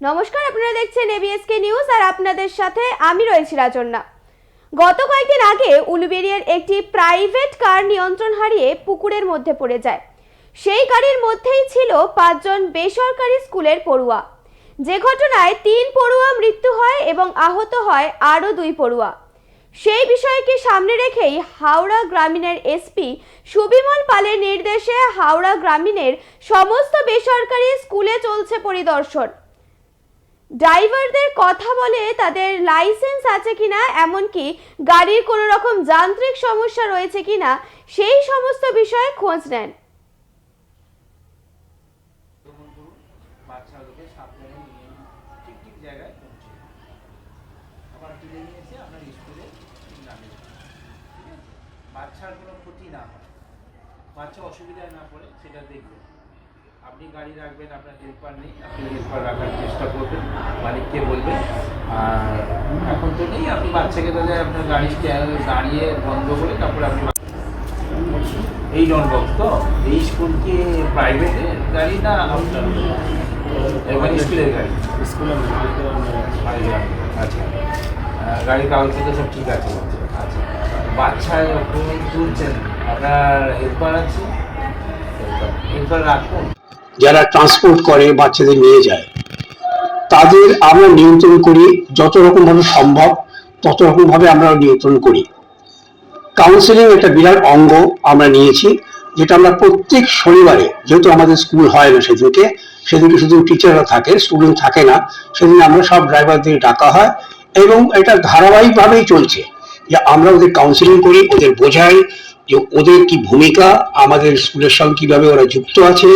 নমস্কার, আপনারা দেখছেন এবিএসকে নিউজ আর আপনাদের সাথে আমি রয়েছি রাজন্না গত কয়েকদিন আগে উলুবেরিয়ার একটি প্রাইভেট কার নিয়ন্ত্রণ হারিয়ে পুকুরের মধ্যে পড়ে যায়। সেই গাড়ির মধ্যেই ছিল পাঁচজন বেসরকারি স্কুলের পড়ুয়া। যে ঘটনায় তিন পড়ুয়া মৃত্যু হয় এবং আহত হয় আরও দুই পড়ুয়া। সেই বিষয়কে সামনে রেখেই হাওড়া গ্রামীণের এসপি সুবিমল পালের নির্দেশে হাওড়া গ্রামীণের সমস্ত বেসরকারি স্কুলে চলছে পরিদর্শন। ড্রাইভারদের কথা বলে তাদের লাইসেন্স আছে কিনা, এমনকি গাড়ির কোনো রকম যান্ত্রিক সমস্যা রয়েছে কিনা, সেই সমস্ত বিষয়ে খোঁজ নেন। বাচ্চার কোনো ক্ষতি না হয়। বাচ্চা অসুবিধায় না পড়ে, সেটা দেখবেন আপনি গাড়ি রাখবেন আপনার হেল্পার নেই আপনি হেল্পার রাখার চেষ্টা করবেন মালিককে বলবেন। আর এখন তো নেই আপনি বাচ্চাকে তাহলে আপনার গাড়ি দাঁড়িয়ে বন্ধ করে তারপরে আপনি এই ডন বক্স তো? এই স্কুল কি প্রাইভেটের গাড়ি না আপনার? এবার স্কুলের গাড়ি স্কুলে আচ্ছা আচ্ছা। আহ, গাড়ির কাগজপত্র সব ঠিক আছে? আচ্ছা। বাচ্চা যখন তুলছেন আপনার হেল্পার আছে? হেল্পার রাখুন। যারা ট্রান্সপোর্ট করে বাচ্চাদের নিয়ে যায়, তাদের আমরা নিয়ন্ত্রণ করি, যত রকম ভাবে সম্ভব, তত রকম ভাবে আমরা নিয়ন্ত্রণ করি। কাউন্সিলিং একটা বিরাট অঙ্গ আমরা নিয়েছি, যেটা আমরা প্রত্যেক শনিবারে, যেহেতু আমাদের স্কুল হয় না সেদিনকে সেদিনকে শুধু টিচাররা থাকে স্টুডেন্ট থাকে না, সেদিন আমরা সব ড্রাইভারদের ডাকা হয়, এবং এটা ধারাবাহিকভাবেই চলছে। যে আমরা ওদের কাউন্সিলিং করি, ওদের বোঝাই যে ওদের কি ভূমিকা, আমাদের স্কুলের সঙ্গে কীভাবে ওরা যুক্ত আছে,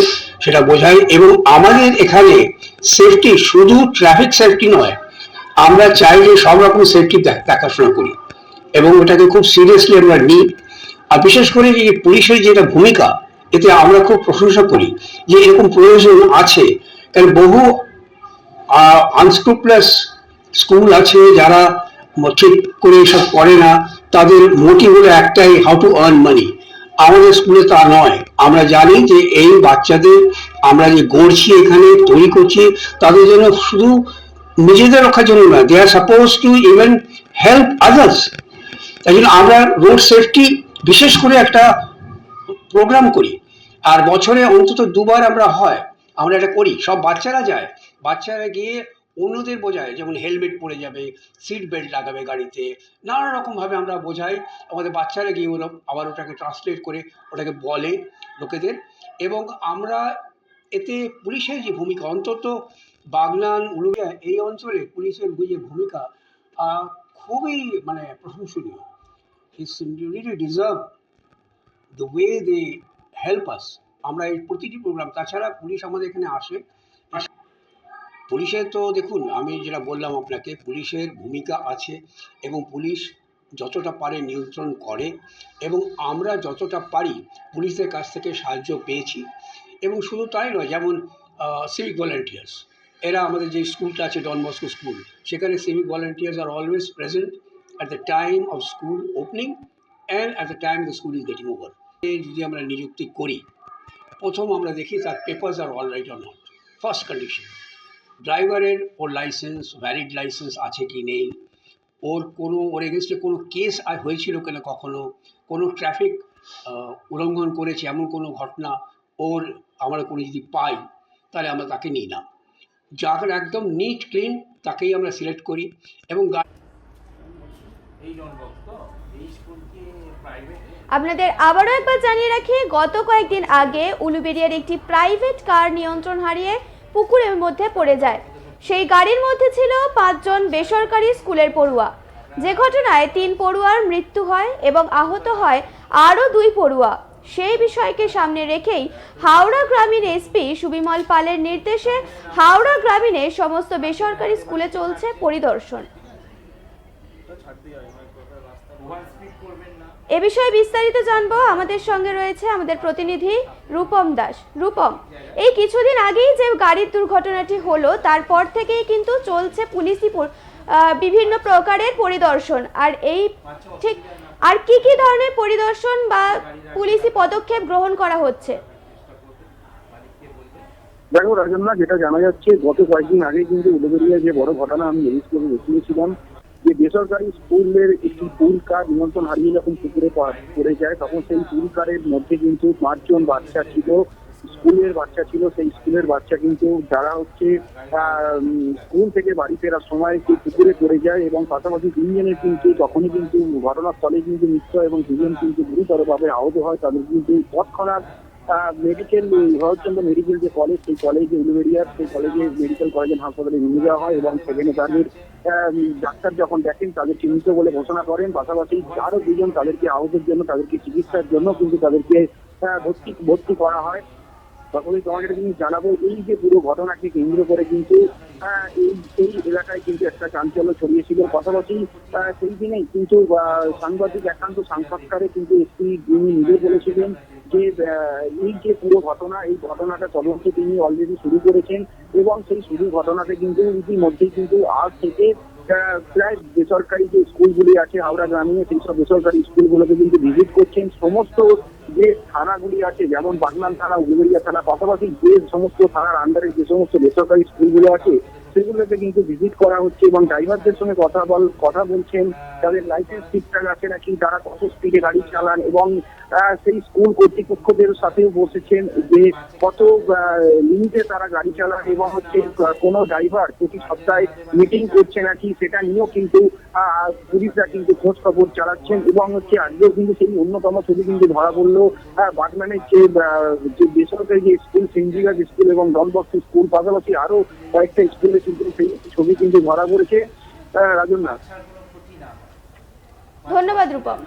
সেটা বোঝায়। এবং আমাদের এখানে সেফটি শুধু ট্রাফিক সেফটি নয়, আমরা চাই যে সব রকম সেফটি দেখাশোনা করি। এবং এটাকে খুব সিরিয়াসলি আমরা নিই। আর বিশেষ করে যে পুলিশের যেটা ভূমিকা, এতে আমরা খুব প্রশংসা করি যে এরকম প্রয়োজন আছে। কারণ বহু আনস্ক্রুপলাস স্কুল আছে যারা ঠিক করে এসব করে না। তাদের মোটিভ হলো একটাই হাউ টু আর্ন মানি আমাদের স্কুলে তা নয়। আমরা জানি যে এই বাচ্চাদের আমরা যে গড়ছি এখানে, তৈরি করছি, তাদের জন্য শুধু নিজেদের রক্ষার জন্য না they are supposed to even help others তাই জন্য আমরা রোড সেফটি বিশেষ করে একটা প্রোগ্রাম করি। আর বছরে অন্তত দুবার আমরা হয়, আমরা এটা করি। সব বাচ্চারা যায়। বাচ্চারা গিয়ে অন্যদের বোঝায়, যেমন হেলমেট পরে যাবে সিট বেল্ট লাগাবে গাড়িতে, নানা রকমভাবে আমরা বোঝাই। আমাদের বাচ্চারা গিয়ে ওরা আবার ওটাকে ট্রান্সলেট করে, ওটাকে বলে লোকেদের। এবং আমরা এতে পুলিশের যে ভূমিকা, অন্তত বাগনান উলুবিয়া এই অঞ্চলে পুলিশের যে ভূমিকা খুবই মানে প্রশংসনীয়। Is really deserve the way they help us আমরা এই প্রতিটি প্রোগ্রাম তাছাড়া পুলিশ আমাদের এখানে আসে। পুলিশের তো দেখুন, আমি যেটা বললাম আপনাকে, পুলিশের ভূমিকা আছে এবং পুলিশ যতটা পারে নিয়ন্ত্রণ করে এবং আমরা যতটা পারি পুলিশের কাছ থেকে সাহায্য পেয়েছি এবং শুধু তাই নয়, যেমন সিভিক ভলেন্টিয়ার্স এরা আমাদের যে স্কুলটা আছে ডন বস্কো স্কুল, সেখানে civic volunteers are always present at the time of school opening and at the time the school is getting over যদি আমরা নিযুক্তি করি, প্রথম আমরা দেখি তার papers are all right or not first condition ড্রাইভারের ওর লাইসেন্স ভ্যালিড লাইসেন্স আছে কি নেই? ওর কোনো ওর এগেনস্টে কোনো কেস আর হয়েছিল কিনা কখনো? কোনো ট্রাফিক উল্লঙ্ঘন করেছে এমন কোনো ঘটনা ওর আমরা কোনো যদি পাই তাহলে আমরা তাকে নিই না। যার একদম নিট ক্লিন তাকেই আমরা সিলেক্ট করি এবং আপনাদের আবারও একবার জানিয়ে রাখি গত কয়েকদিন আগে উলুবেরিয়ার একটি প্রাইভেট কার নিয়ন্ত্রণ হারিয়ে পুকুরের মধ্যে পড়ে যায়। সেই গাড়ির মধ্যে ছিল পাঁচজন বেসরকারি স্কুলের পড়ুয়া। যে ঘটনায় তিন পড়ুয়ার মৃত্যু হয় এবং আহত হয় আরও দুই পড়ুয়া। সেই বিষয়কে সামনে রেখেই হাওড়া গ্রামীণ এসপি সুবিমল পালের নির্দেশে হাওড়া গ্রামীণে সমস্ত বেসরকারি স্কুলে চলছে পরিদর্শন। এ বিষয়ে বিস্তারিত জানব। আমাদের সঙ্গে রয়েছে আমাদের প্রতিনিধি রূপম দাস। রূপম, এই কিছুদিন আগেই যে গাড়ির দুর্ঘটনাটি হলো, তারপর থেকেই কিন্তু চলছে পুলিশি বিভিন্ন প্রকারের পরিদর্শন। আর এই ঠিক, আর কি কি ধরনের পরিদর্শন বা পুলিশি পদক্ষেপ গ্রহণ করা হচ্ছে? দেখো রাজন্না যেটা জানা যাচ্ছে, গত কয়েকদিন আগে কিন্তু উলুবেরিয়া যে বড় ঘটনা আমি রিলিজ করে দেখিয়েছিলাম বেসরকারি স্কুলের একটি পুল কার নিমন্ত্রণ হারিয়ে যখন পুকুরে পড়ে যায়, তখন সেই পুল কারের মধ্যে কিন্তু পাঁচজন বাচ্চা ছিল, স্কুলের বাচ্চা ছিল, সেই স্কুলের বাচ্চা কিন্তু যারা হচ্ছে স্কুল থেকে বাড়ি ফেরার সময় সেই পুকুরে পড়ে যায় এবং পাশাপাশি তিনজনের কিন্তু তখনই কিন্তু ঘটনাস্থলে কিন্তু মৃত্যু এবং দুজন কিন্তু গুরুতরভাবে আহত হয়, তাদের কিন্তু তৎক্ষণাৎ মেডিকেল ভরতচন্দ্র মেডিকেল যে কলেজ সেই কলেজে উলুবেরিয়ার সেই কলেজে মেডিকেল কলেজের হাসপাতালে নিয়ে যাওয়া হয় এবং সেখানে তাদের ডাক্তার যখন দেখেন, তাদের চিহ্নিত বলে ঘোষণা করেন। পাশাপাশি আরও দুজন তাদেরকে আহতের জন্য, তাদেরকে চিকিৎসার জন্য কিন্তু তাদেরকে ভর্তি ভর্তি করা হয়। তখনই তোমাকে জিনিস জানাব, এই যে পুরো ঘটনাকে কেন্দ্র করে কিন্তু এই এই এলাকায় কিন্তু একটা চাঞ্চল্য ছড়িয়েছিল। পাশাপাশি সেই দিনেই কিন্তু সাংবাদিক একান্ত সাক্ষাৎকারে কিন্তু একটি তিনি নিজে বলেছিলেন যে এই যে পুরো ঘটনা, এই ঘটনাটা তদন্ত তিনি অলরেডি শুরু করেছেন এবং সেই শুরু ঘটনাতে কিন্তু ইতিমধ্যেই কিন্তু আজ থেকে প্রায় বেসরকারি যে স্কুলগুলি আছে, হাওড়া গ্রামীণে, সেই সব বেসরকারি স্কুলগুলোকে কিন্তু ভিজিট করছেন। সমস্ত যে থানাগুলি আছে, যেমন বাগনান থানা, উলুবেড়িয়া থানা, পাশাপাশি যে সমস্ত থানার আন্ডারে যে সমস্ত বেসরকারি স্কুলগুলো আছে সেগুলোতে কিন্তু ভিজিট করা হচ্ছে এবং ড্রাইভারদের সঙ্গে কথা বল কথা বলছেন। তাদের লাইসেন্স ঠিকঠাক আছে নাকি? তারা কত স্পিডে গাড়ি চালান? এবং সেই স্কুল কর্তৃপক্ষদের সাথেও বসেছেন যে কত লিমিটে তারা গাড়ি চালান এবং হচ্ছে কোনো ড্রাইভার প্রতি সপ্তাহে মিটিং করছে নাকি? সেটা নিয়েও কিন্তু পুলিশরা কিন্তু খোঁজ খবর চালাচ্ছেন এবং হচ্ছে আজকেও কিন্তু সেই অন্যতম ছবি কিন্তু ধরা পড়ল। বাগনানের যে যে বেসরকারি যে স্কুল সেন্ট্রিগাজ স্কুল এবং ডনবক্স স্কুল পাশাপাশি আরও কয়েকটা স্কুলে কিন্তু সেই ছবি কিন্তু ধরা পড়েছে হয় ধন্যবাদ, রূপম।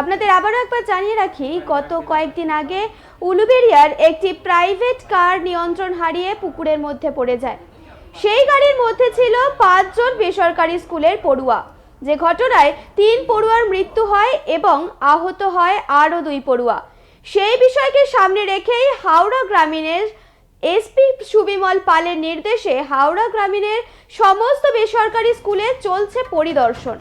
আপনাদের আবারও একবার জানিয়ে রাখি, গত কয়েকদিন আগে উলুবেরিয়ার একটি প্রাইভেট কার নিয়ন্ত্রণ হারিয়ে পুকুরের মধ্যে পড়ে যায়। সেই গাড়ির মধ্যে ছিল পাঁচজন বেসরকারি স্কুলের পড়ুয়া। যে ঘটনায় তিন পড়ুয়ার মৃত্যু হয় এবং আহত হয় আরও দুই পড়ুয়া। সেই বিষয়কে সামনে রেখেই হাওড়া গ্রামীণের এসপি সুবিমল পালের নির্দেশে হাওড়া গ্রামীণের সমস্ত বেসরকারি স্কুলে চলছে পরিদর্শন।